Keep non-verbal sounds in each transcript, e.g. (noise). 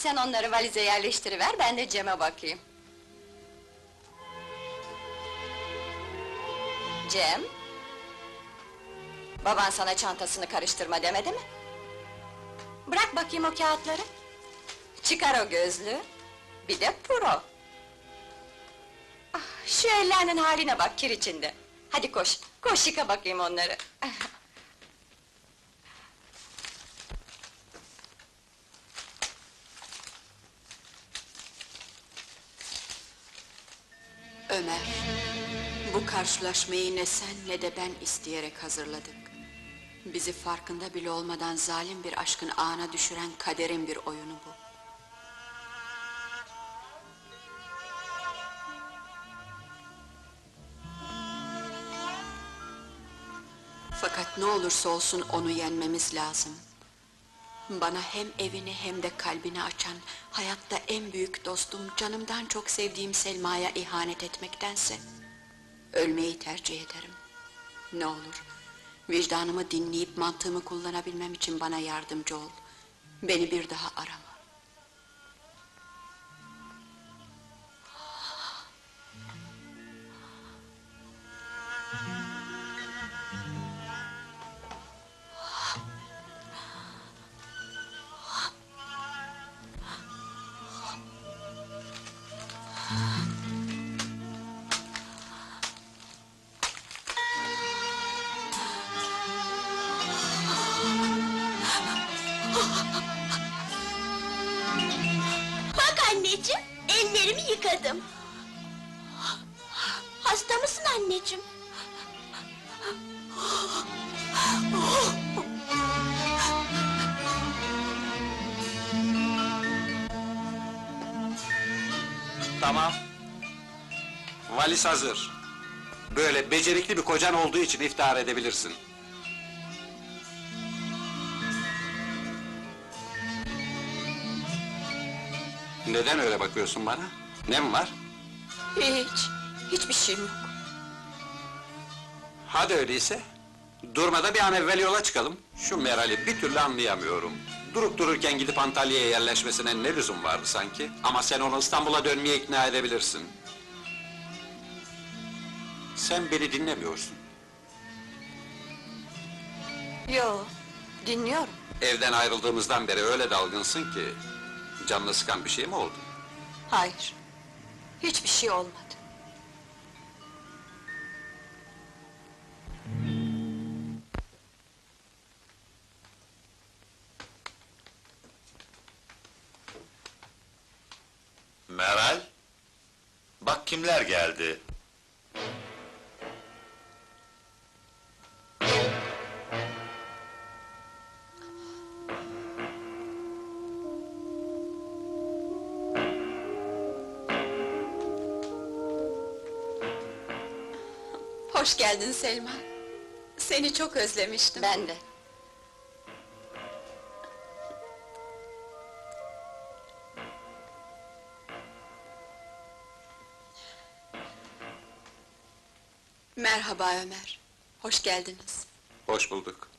Sen onları valize yerleştiriver, ben de Cem'e bakayım. Cem? Baban sana çantasını karıştırma demedi mi? Bırak bakayım o kağıtları. Çıkar o gözlüğü. Bir de pro. Ah, şu ellerinin haline bak kir içinde. Hadi koş, koş yıka bakayım onları. (laughs) Ömer, bu karşılaşmayı ne sen ne de ben isteyerek hazırladık. Bizi farkında bile olmadan zalim bir aşkın ağına düşüren kaderin bir oyunu bu. Fakat ne olursa olsun onu yenmemiz lazım. Bana hem evini hem de kalbini açan, hayatta en büyük dostum, canımdan çok sevdiğim Selma'ya ihanet etmektense... ...ölmeyi tercih ederim. Ne olur, vicdanımı dinleyip mantığımı kullanabilmem için bana yardımcı ol. Beni bir daha arama. Ellerimi yıkadım. Hasta mısın anneciğim? Tamam. Valiz hazır. Böyle becerikli bir kocan olduğu için iftihar edebilirsin. Neden öyle bakıyorsun bana? Ne mi var? Hiç, hiçbir şeyim yok. Hadi öyleyse. Durmadan bir an evvel yola çıkalım. Şu Meral'i bir türlü anlayamıyorum. Durup dururken gidip Antalya'ya yerleşmesine ne lüzum vardı sanki? Ama sen onu İstanbul'a dönmeye ikna edebilirsin. Sen beni dinlemiyorsun. Yo, dinliyorum. Evden ayrıldığımızdan beri öyle dalgınsın ki... ...canını sıkan bir şey mi oldu? Hayır, hiçbir şey olmadı. Meral, bak kimler geldi. Hoş geldin Selma. Seni çok özlemiştim. Ben de. Merhaba Ömer. Hoş geldiniz. Hoş bulduk.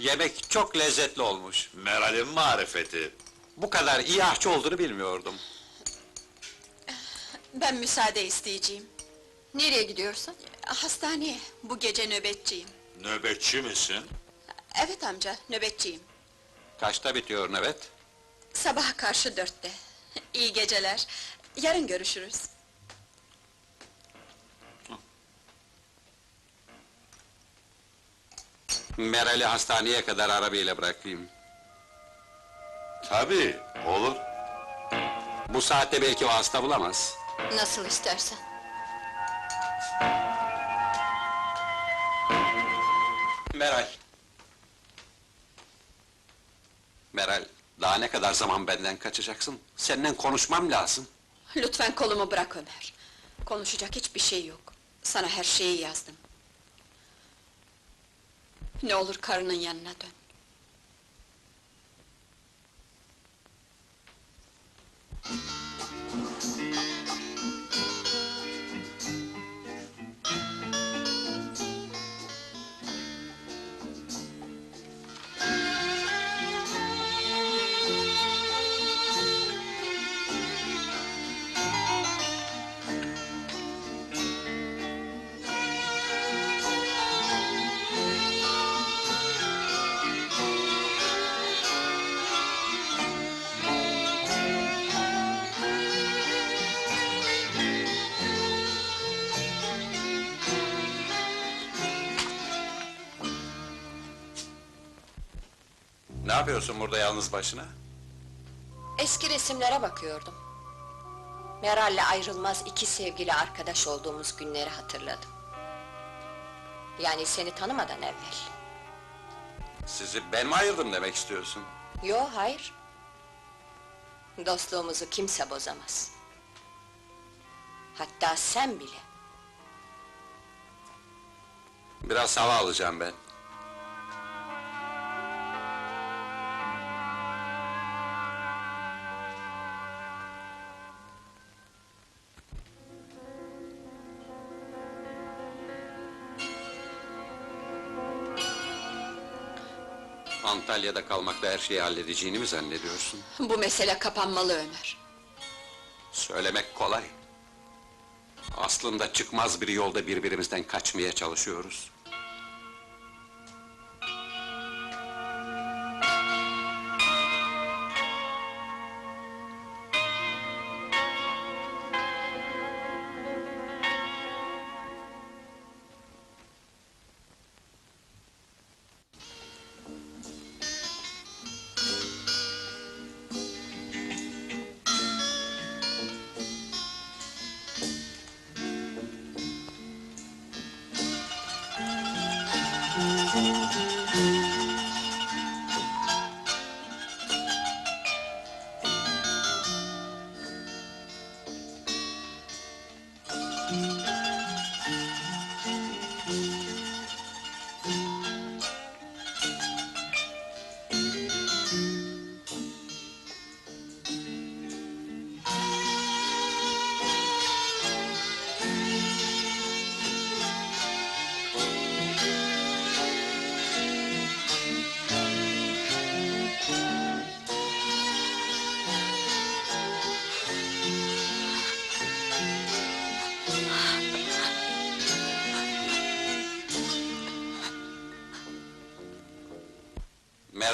Yemek çok lezzetli olmuş. Meral'in marifeti. Bu kadar iyi aşçı olduğunu bilmiyordum. Ben müsaade isteyeceğim. Nereye gidiyorsun? Hastaneye, bu gece nöbetçiyim. Nöbetçi misin? Evet amca, nöbetçiyim. Kaçta bitiyor nöbet? Sabaha karşı dörtte. İyi geceler. Yarın görüşürüz. Meral'i hastaneye kadar arabayla bırakayım. Tabii, olur. Bu saatte belki o hasta bulamaz. Nasıl istersen. Meral. Meral, Daha ne kadar zaman benden kaçacaksın? Seninle konuşmam lazım. Lütfen kolumu bırak Ömer. Konuşacak hiçbir şey yok. Sana her şeyi yazdım. Ne olur karının yanına dön. Ne yapıyorsun burada yalnız başına? Eski resimlere bakıyordum. Meral'le ayrılmaz iki sevgili arkadaş olduğumuz günleri hatırladım. Yani seni tanımadan evvel. Sizi ben mi ayırdım demek istiyorsun? Yo, hayır. Dostluğumuzu kimse bozamaz. Hatta sen bile. Biraz hava alacağım ben. Antalya'da kalmakla her şeyi halledeceğini mi zannediyorsun? Bu mesele kapanmalı Ömer. Söylemek kolay. Aslında çıkmaz bir yolda birbirimizden kaçmaya çalışıyoruz.